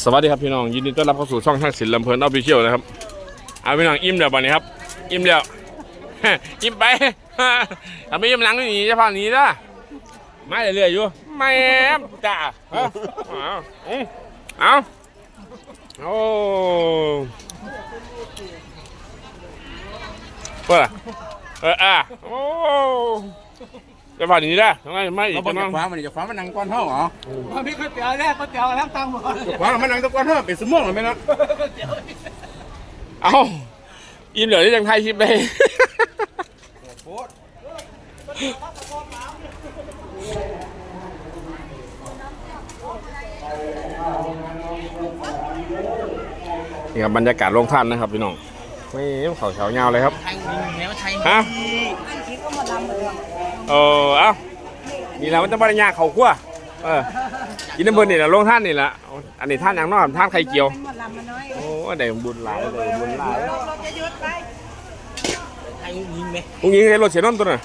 สวัสดีครับพี่น้องยินดีต้อนรับเข้าสู่ช่องช่างศิลป์ลำเพลินออฟฟิเชียลนะครับเอาพี่น้องอิ่มแล้วบัดนี้ครับ อิ่มแล้ว อิ่มไป ทำไม่อิ่มหลังนี่หนีจะผ่านหนีละไม่เรื่อยๆอยู่ไม่จ้าเอาเอาอืมเอาโอ้เปิดเอออะโอ้ จะผ่านหนีละทำไมไม่อีเรากบอจะกน้จาองกฟ้ามันจะฟ้ามันนั่งก้อนเท่าเหรอมันมีก๋วยเตี๋ยวแรกก๋วยเตี๋ยวแล้วตังค์หมดจากฟ้ามันนั่งตะก้อนเท่าเป็นสมองหรือไม่นะเอาอิ่มเหลือที่ยังไทยคลิปเลยนี่ครับบรรยากาศโรงท่านนะครับพี่น้องไม่เขาเฉาเงาเลยครับไทยแนวไทยฮะเเออเอ้านี่แหละมันจะบริญญาเขาขั้วเออกินน้ำเบอร์นี่แหละโรงท่านนี่แหละอันนี้ท่านอย่างนอยท่านไข่เจียวหมดลำมาน้อยโอ้ได้บุญหลายเลยบุญหลายราจะยุดไปไทยยิงไหมพรุ่งนี้ให้รถเสียนนท์ตัวน่ะ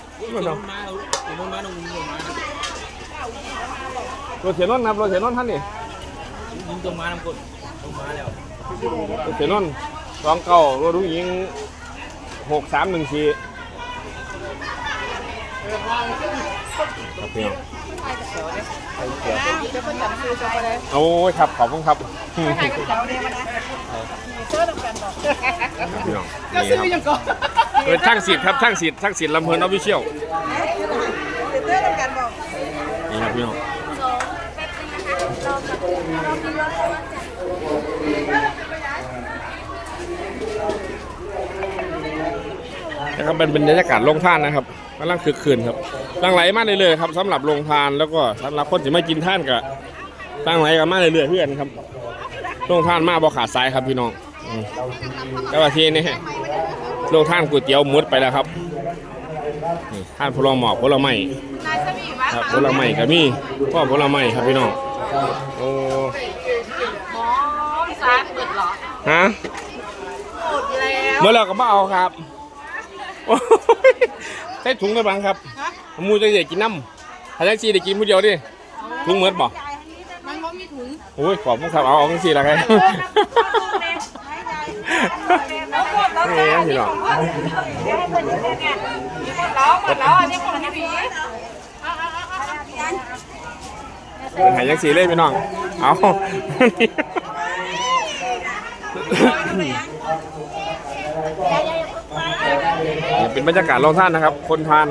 รถเสียนนท์ครับรถเสียนนท์ท่านนี่ยิงตรงมาน้ำกดตรงมาแล้วรถเสียนนท์สองเก้ารถรุ่งยิงหกสามหนึ่งสี่ ครับพี่น้องเดี๋ยวคนจับซื้อจะไปเลยโอ้ยครับขอบคุณครับใครก็จับเดียวมานะเสื้อต้องกันบอกพี่น้องก็นี่ซื้อคยัรับงก่อนเออช่างสิทธิ์ครับช่างสิทธิ์ช่างสิทธิ์ลำเพลินออฟฟิเชียลเสื้อต้องกันบอกนี่ครับพี่น้องนะครับเป็นบรรยากาศโรงทานนะครับ กำลังคึกคืนครับตั้งไหลมาเรื่อยๆครับสำหรับโรงทานแล้วก็สำหรับคนที่ไม่กินท่านก็ตั้งไหลกันมาเรื่อยๆเพื่อนครับโรงทานมาบ่ขาดสายครับพี่น้องอืมแต่ว่าทีนี้โรงทานก๋วยเตี๋ยวหมดไปแล้วครับนี่ท่านผลหมอกผลไม้นายสมีวะครับผลไม้ก็มีพ่อผลไม้ครับพี่น้องโอ้หมอสารเปิดหรอฮะหมดแล้วเมื่อเราก็มาเอาครับโอ้ย ใช้ถุงได้บ้างครับหมูจะได้กินน้ำถ้าจังซีได้กินผู้เดียวดิถุงเหมือนบ่มันก็มีถุงโอ้ยขอบคุณครับเอาเอาจังซีละครับแล้วหมดแล้วนี่ครับพี่น้องหมดแล้วหมดแล้วอันนี้ของพี่ผีเป็นหายจังซีเลยพี่น้อง เอา นี่เป็นบรรยากาศโรงท่านนะครับ คนทาน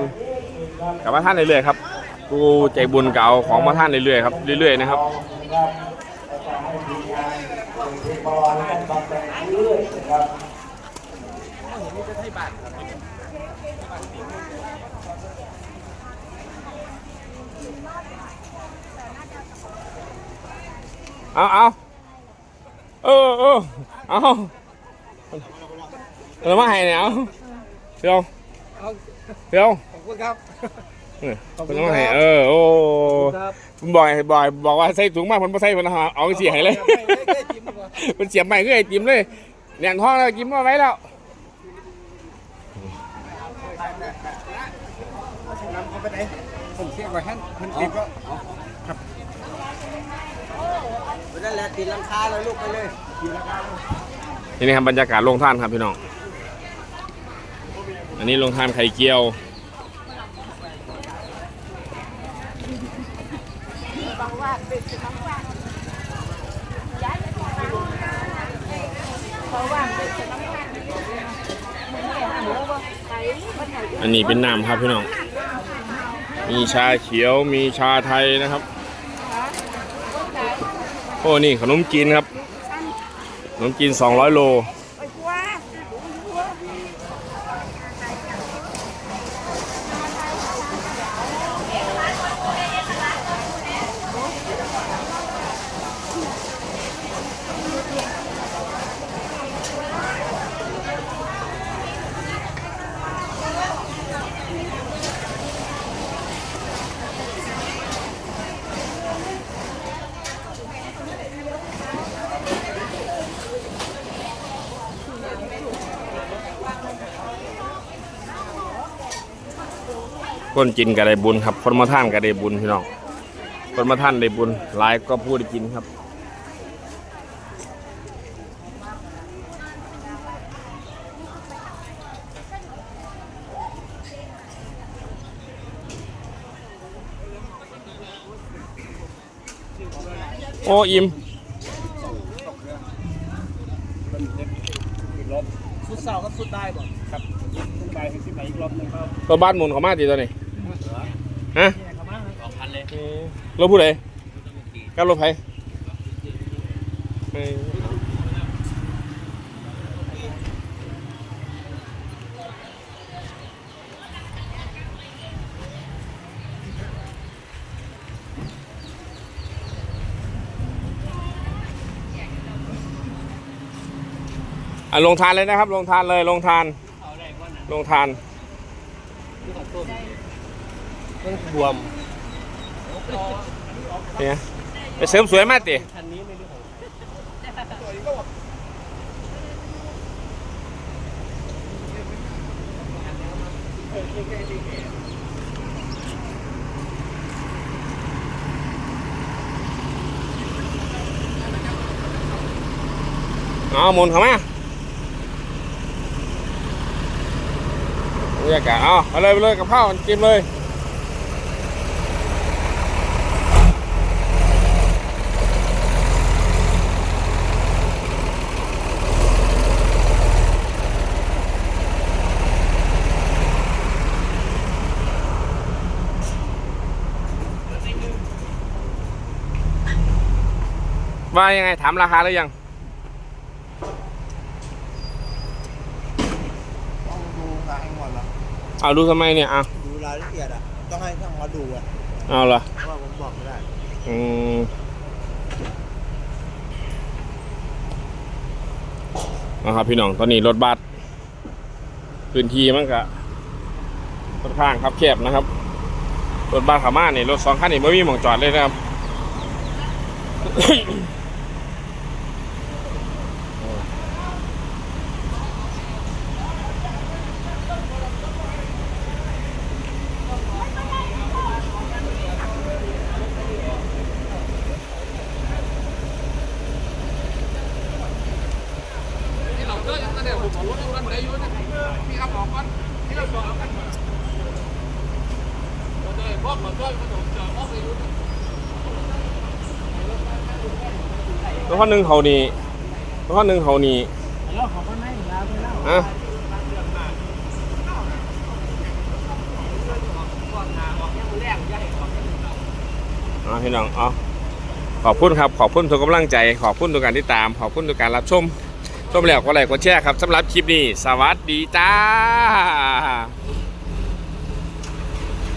กับมาท่านเรื่อยๆครับกูใจบุญเก่าของมาท่านเรื่อยๆครับเรื่อยๆนะครับเอาเอาเออเออเอาเรามาให้เนี่ยเอา เพียวเพียวขอบคุณครับเออเป็นมาให้เออโอ้ครับผมบอกให้บอกบอกว่าใส่ถุงมากมันไม่ใส่มันเอาเสียให้เลยมันเสียบใหม่ก็ไอ้จิ้มเลยแหนงท้องแล้วจิ้มมาไว้แล้วผมเสียกว่าแฮนพันติก็นั่นแหละตีลังคาเลยลูกไปเลยนี่นะครับบรรยากาศโรงท่านครับพี่น้อง อันนี้โรงทานไข่เจียว อันนี้เป็นน้ำครับพี่น้อง มีชาเขียว มีชาไทยนะครับ โอ้นี่ขนมจีนครับ ขนมจีน 200 โล Thank you. คนกินก็ได้บุญครับ คนมาท่านก็ได้บุญพี่น้อง คนมาท่านได้บุญหลายก็พูดได้กินครับโอ้อิ่มสุดเศร้าก็สุดได้บ่ครับสุดไปที่ไหนอีกรอบนึงครับตัวบ้านหมุนเขามาดีตัวนี้ ฮะสองพันเลยรถผู้ใดกับรถไผเอ้ยอะลงทานเลยนะครับ ลงทานเลยลงทาน ลงทานต้น มันบวมเนี่ยไปเสริมสวยมากติคันนี้ไม่รู้ของเอาหมุนเข้ามาบรรยากาศเอาเอาเลยไปเลยกับข้าวกินเลย ว่ายังไงถามราคาหรือยังต้องดูงานก่อนละเอาดูทำไมเนี่ยเอาดูรายละเอียดอะต้องให้ช่างมาดูอะเอาเหรอเพราะว่าผมบอกไม่ได้อืมนะครับพี่น้องตอนนี้รถบัสพื้นที่มันก็ค่อนข้างครับแคบนะครับ รถบัสขามาเนี่ยรถสองคันนี่ไม่มีหมองจอดเลยนะครับ แล้วข้อหนึ่งเขานี่แล้วข้อหนึ่งเขานี่อะอ่าพี่น้องเอาขอบคุณครับ ขอบคุณทุกกำลังใจ ขอบคุณทุกการติดตาม ขอบคุณทุกการรับชม ชมแล้วก็ไลค์กดแชร์ครับสำหรับคลิปนี้ สวัสดีจ้า